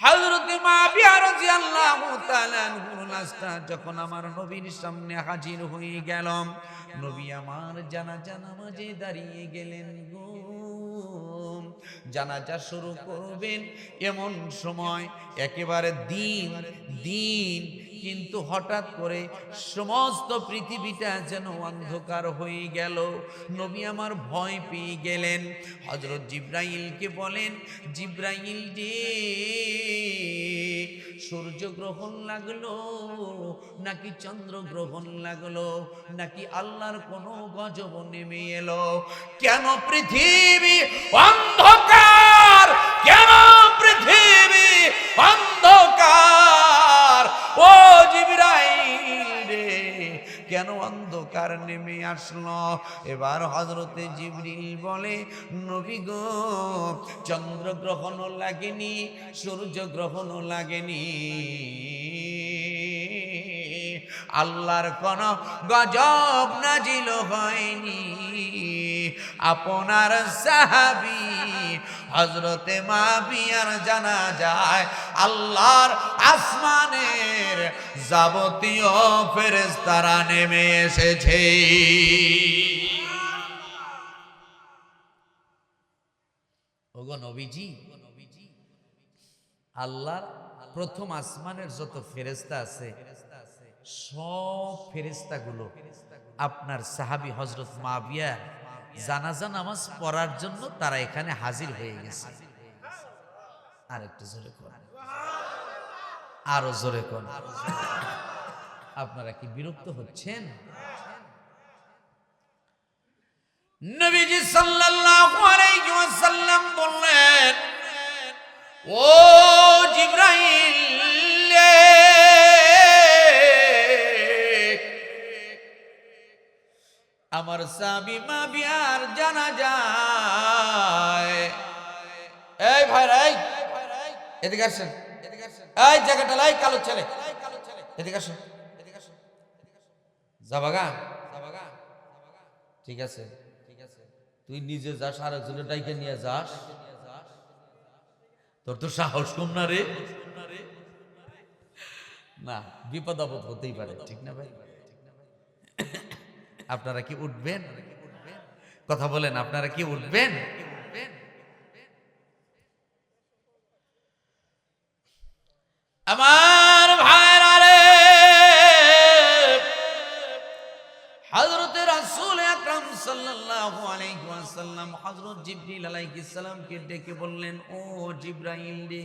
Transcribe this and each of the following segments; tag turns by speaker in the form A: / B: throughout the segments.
A: হযরতে মাবিয়া রাদিয়াল্লাহু তাআলা যখন আমার নবীর সামনে হাজির হয়ে গেল, নবী আমার জানাজা নামাজে দাঁড়িয়ে গেলেন গো। জানাজা শুরু করবেন এমন সময়, একেবারে দিন দিন কিন্তু হঠাৎ করে সমস্ত পৃথিবীটা যেন অন্ধকার হয়ে গেল। নবী আমার ভয় পেয়ে গেলেন। হজরত জিব্রাইলকে বলেন, জিব্রাইল যে সূর্য গ্রহণ লাগল নাকি চন্দ্র গ্রহণ লাগল নাকি আল্লাহর কোনো গজব নেমে এলো? কেন পৃথিবী অন্ধকার নেমে আসলো। এবার হজরতে জিবরিল বলে, নবী গো চন্দ্র গ্রহণও লাগেনি সূর্য গ্রহণও লাগেনি। আল্লাহর কোন গজব নাজিল হয়নি। আপনার সাহাবি হজরতে মা বিয়ার জানা যায় আল্লাহর আসমানের যাবতীয় ফেরেস্তারা নেমে এসেছে। ওগো আল্লাহর প্রথম আসমানের যত ফেরেস্তা আছে, সব ফেরেস্তা ফেরেস্তাগুলো আপনার সাহাবি হজরত মাবিয়া জানাজা নামাজ পড়ার জন্য তারা এখানে হাজির হয়ে গেছে। আর একটু জোরে কর আরও জোরে কর আপনারা কি বিরক্ত হচ্ছেন? নবীজি সাল্লাল্লাহু আলাইহি ওয়াসাল্লাম বললেন, ও জিব্রাইল, আমার সাবি মা বিয়ার জানা যায় এই ভাই রাই এদিকে আসেন। এই জায়গাটা লাই কালো ছেলে। এদিকে আসো। যাবাগা ঠিক আছে ঠিক আছে। তুই নিজে যাস আর একজনের ডাইকে নিয়ে যাস। তোর তো সাহস কম না রে। না, বিপদ আপদ হতেই পারে, ঠিক না ভাই? আপনারা কি উঠবেন? কথা বলেন, আপনারা কি উঠবেন? আমার ভাইরা রে হযরত রাসূল আকরাম সাল্লাল্লাহু আলাইহি ওয়াসাল্লাম হযরত জিবরিল আলাইহিস ডেকে বললেন, ও জিবরাইল রে,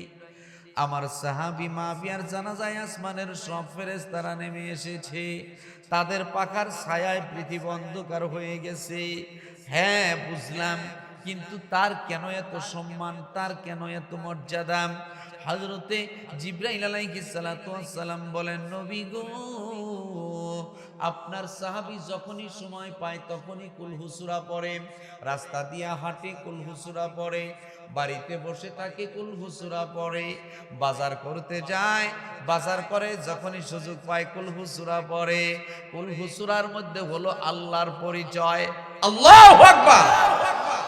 A: আমার সাহাবী মাবিয়ার জানাজায় আসমানের সব ফেরেশতারা নেমে এসেছে। তাদের পাখার ছায়ায় পৃথিবী অন্ধকার হয়ে গেছে। হ্যাঁ বুঝলাম, কিন্তু তার কেন এত সম্মান, তার কেন এত মর্যাদা? হজরতে সালাতু সালাম বলেন, নবী গো, আপনার সাহাবি যখনই সময় পায় তখনই কুলহুসুরা পড়ে। রাস্তা দিয়া হাঁটে কুলহুসুরা পড়ে। বাড়িতে বসে থাকে কুলহুসুরা পড়ে। বাজার করতে যায়। বাজার করে যখনই সুযোগ পায় কুলহুসুরা পড়ে। কুলহুসুরার মধ্যে হলো আল্লাহর পরিচয়। আল্লাহু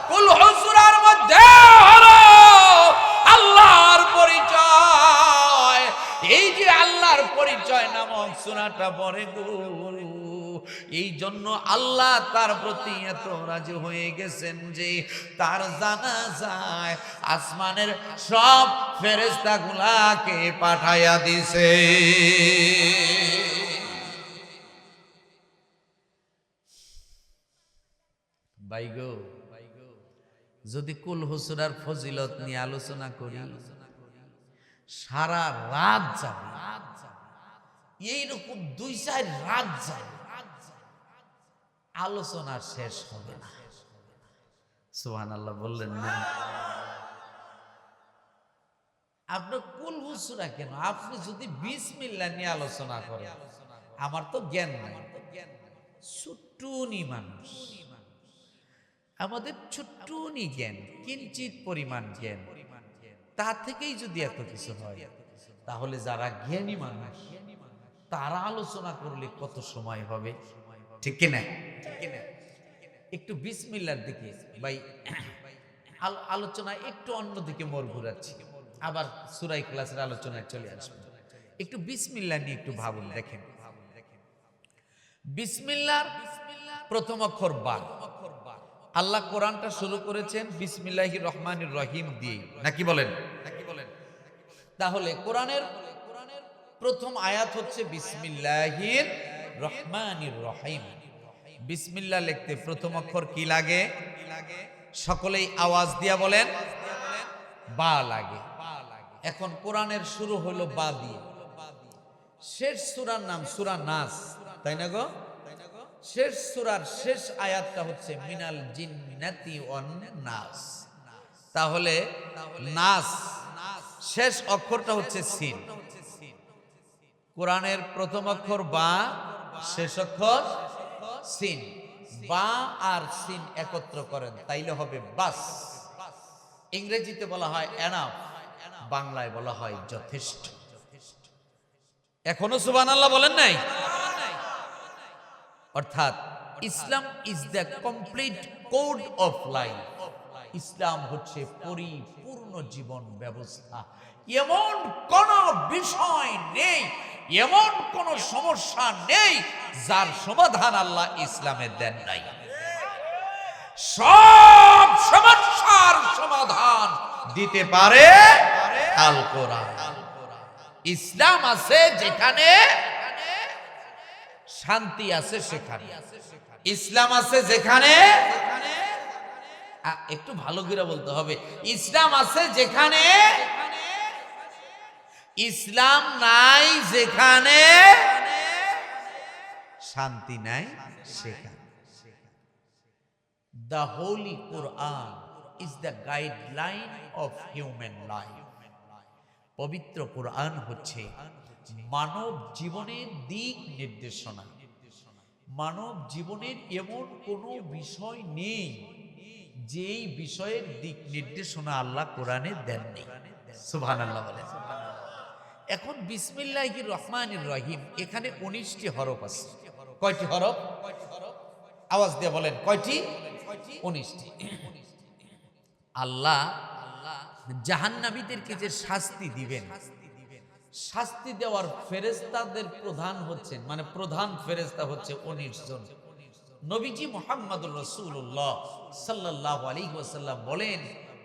A: কুলহুসুরার মধ্যে পরিচয় নামক সোনাটা পরে গো। এই জন্য আল্লাহ তার প্রতি এত রাজি হয়ে গেছেন যে তার জানা যায় আসমানের সব ফেরেস্তা গুলাকে পাঠাইয়া দিছে যদি কুল হুসুরার ফজিলত নিয়ে আলোচনা করি, সারা রাত যাবে। এইরকম দুই চার রাত যাবে আলোচনা শেষ হবে না। সুহান আল্লাহ বললেন না। আপনার কুল হুসুরা কেন? আপনি যদি বিসমিল্লা নিয়ে আলোচনা করেন, আমার তো জ্ঞান নাই। ছোট্টুনি মানুষ। আমাদের ছোট্টুনি জ্ঞান, কিঞ্চিত পরিমাণ জ্ঞান। তা থেকেই যদি এত কিছু হয়, তাহলে যারা জ্ঞানী মানুষ তারা আলোচনা করলে কত সময় হবে? ঠিক কিনা একটু বিসমিল্লার দিকে ভাই, আল- আলোচনা একটু অন্য দিকে মোর ঘুরাচ্ছি। আবার সুরাই ক্লাসের আলোচনায় চলে আসবে। একটু বিসমিল্লাহ নিয়ে একটু ভাবুন, দেখেন। বিসমিল্লার প্রথম অক্ষর বা। আল্লাহ কোরআনটা শুরু করেছেন বিসমিল্লাহ রহমান রহিম দিয়ে নাকি বলেন নাকি বলেন? তাহলে কোরআনের প্রথম আয়াত হচ্ছে বিসমিল্লাহির রহমানির রহিম। বিসমিল্লাহ লিখতে প্রথম অক্ষর কি লাগে? সকলেই আওয়াজ দিয়া বলেন, বা লাগে। এখন কোরআনের শুরু হলো বা দিয়ে। শেষ সূরার নাম সূরা নাস, তাই না গো? শেষ সূরার শেষ আয়াতটা হচ্ছে মিনাল জিন্নাতি নাস। তাহলে নাস, শেষ অক্ষরটা হচ্ছে সিন। কোরআনের প্রথম অক্ষর বা, শেষ অক্ষর সিন। বা আর সিন একত্র করেন, তাইলে হবে বাস। ইংরেজিতে বলা হয় এনাফ বাংলায় বলা হয় যথেষ্ট। এখনও সুবান আল্লাহ বলেন নাই? অর্থাৎ, Islam is the complete code of life Islam হচ্ছে পরিপূর্ণ জীবন ব্যবস্থা। এমন কোন বিষয় নেই এমন কোন সমস্যা নেই যার সমাধান আল্লাহ ইসলামে দেন নাই। সব সমস্যার সমাধান দিতে পারে ইসলাম আছে যেখানে শান্তি আছে সেখানে। ইসলাম আছে যেখানে একটু ভালো করে বলতে হবে। ইসলাম আছে যেখানে ইসলাম নাই যেখানে শান্তি নাই সেখানে। The Holy Quran is the guideline of human life. পবিত্র কোরআন হচ্ছে মানব জীবনের দিক নির্দেশনা। মানব জীবনের এমন কোনো বিষয় নেই যেই বিষয়ের দিক নির্দেশনা আল্লাহ কোরআনে দেননি। সুবহান আল্লাহ বলেন। এখন বিসমিল্লাহির রহমানির রহিম, এখানে উনিশটি হরফ আছে। কয়টি হরফ? আওয়াজ দিয়ে বলেন, কয়টি? উনিশটি। আল্লাহ জাহান্নামীদেরকে যে শাস্তি দিবেন, শাস্তি দেওয়ার ফেরেস্তাদের প্রধান হচ্ছেন মানে প্রধান ফেরেস্তা হচ্ছে উনিশ জন। নবীজি মোহাম্মদুর রসুল্লাহ সাল্লাহ আলী ওয়াসাল্লাম বলেন,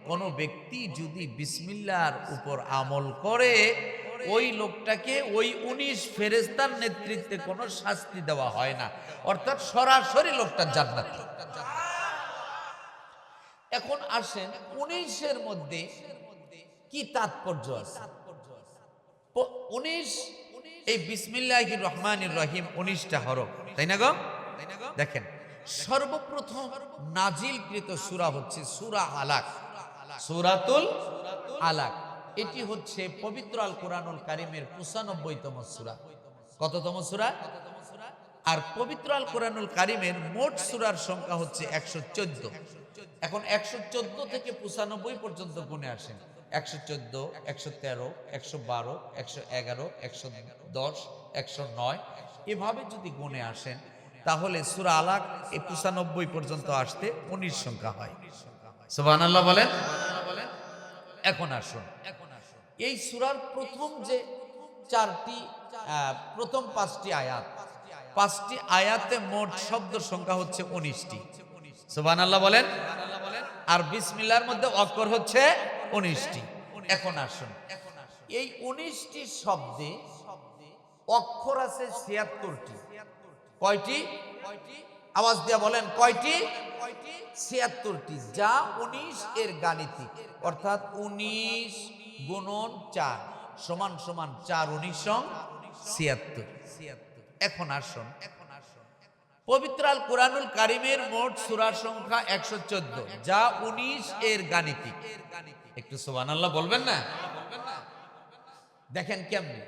A: কোন ব্যক্তি যদি বিসমিল্লার উপর আমল করে ওই লোকটাকে ওই উনিশ ফেরেস্তার নেতৃত্বে কোনো শাস্তি দেওয়া হয় না। অর্থাৎ সরাসরি লোকটা জান্নাতি। এখন আসেন উনিশের মধ্যে কি তাৎপর্য আছে? উনিশ এই বিসমিল্লাহ রহমান রহিম উনিশটা হরফ তাই না গো? দেখেন সর্বপ্রথম নাজিলকৃত সুরা হচ্ছে সুরা আলাক। সূরাতুল আলাক। এটি হচ্ছে পবিত্র আল কোরআনুল কারিমের পঁচানব্বইতম সূরা। কততম সূরা? আর পবিত্র আল কোরআনুল কারিমের মোট সুরার সংখ্যা হচ্ছে একশো চোদ্দ। এখন একশো চোদ্দ থেকে পঁচানব্বই পর্যন্ত গুণে আসেন। একশো চোদ্দ, একশো তেরো, একশো বারো, একশো এগারো, একশো দশ, একশো নয়, এভাবে যদি গুণে আসেন, তাহলে সুরা আলাক পঁচানব্বই পর্যন্ত আসতে উনিশ সংখ্যা হয়। সুবাহ আল্লাহ বলেন? এখন আসুন। এই সুরার প্রথম যে চারটি প্রথম পাঁচটি আয়াত, পাঁচটি আয়াতে মোট শব্দ সংখ্যা হচ্ছে উনিশটি। সুবান আল্লাহ বলেন? আর বিসমিল্লার মধ্যে অক্ষর হচ্ছে উনিশটি। এখন আসুন। এই উনিশটি শব্দে অক্ষর আছে ছিয়াত্তরটি। কয়টি? আওয়াজ দিয়া বলেন, কয়টি? ছিয়াত্তরটি। যা উনিশ এর গাণিতিক, অর্থাৎ উনিশ গুণন চার। সমান সমান চার উনিশ ছিয়াত্তর। এখন আসুন। পবিত্র আল কোরআনুল কারিমের মোট সুরার সংখ্যা একশো চোদ্দ। যা উনিশ এর গাণিতিক। একটু সোবান আল্লাহ বলবেন না? দেখেন কেমনি।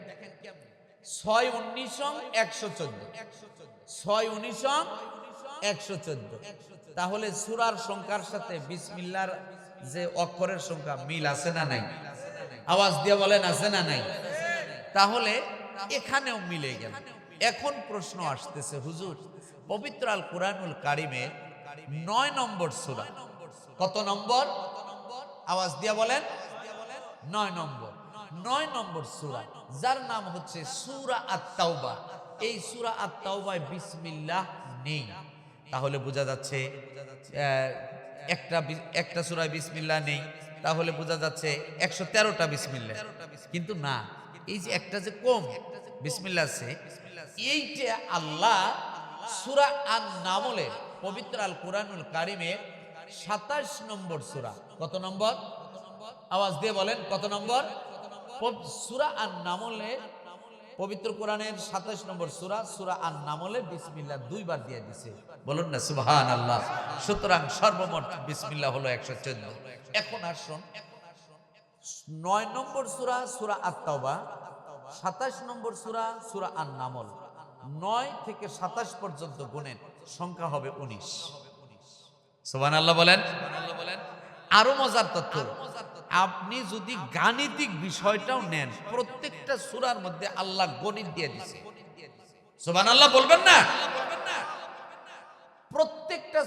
A: ছয় উনিশ একশো চোদ্দ। ছয় উনিশ একশো চোদ্দ। তাহলে সুরার সংখ্যার সাথে বিসমিল্লার যে অক্ষরের সংখ্যা মিল আছে না নাই? আওয়াজ দিয়ে বলেন, আছে না নাই? তাহলে এখানেও মিলে গেল। এখন প্রশ্ন আসতেছে, হুজুর, পবিত্র আল কোরআনুল কারিমের নয় নম্বর সুরা। কত নম্বর? আওয়াজ দিয়া বলেন, নয় নম্বর। নয় নম্বর সূরা, যার নাম হচ্ছে সুরা আত-তাওবা। এই সুরা আত-তাওবায় বিসমিল্লাহ নেই। তাহলে বোঝা যাচ্ছে একটা একটা সূরায় বিসমিল্লাহ নেই, তাহলে বোঝা যাচ্ছে একশো তেরোটা বিসমিল্লাহ। কিন্তু না, এই যে একটা যে কম বিসমিল্লাহ আছে, এইটা আল্লাহ সূরা আন নামলের পবিত্র আল কোরআনুল কারিমের সাতাশ নম্বর সুরা। কত নম্বর? আওয়াজ দিয়ে বলেন কত নম্বর? সুরা আন নামলে পবিত্র কোরআনের সাতাশ নম্বর সুরা সুরা আন নামলে বিসমিল্লাহ দুইবার দিয়ে দিছে। বলুন না সুবহান আল্লাহ সুতরাং সর্বমোট বিসমিল্লাহ হলো একশো চোদ্দ। এখন আসুন নয় নম্বর সুরা সুরা আত-তাওবা, সাতাশ নম্বর সুরা সুরা আন নামল নয় থেকে সাতাশ পর্যন্ত গুণেন সংখ্যা হবে উনিশ। সোবান আল্লাহ বলেন। আরও মজার তথ্য। আপনি যদি গাণিতিক বিষয়টাও নেন, প্রত্যেকটা সুরার মধ্যে আল্লাহ গণিত দিয়ে দিছে। সোবান আল্লাহ বলবেন না? প্রত্যেকটা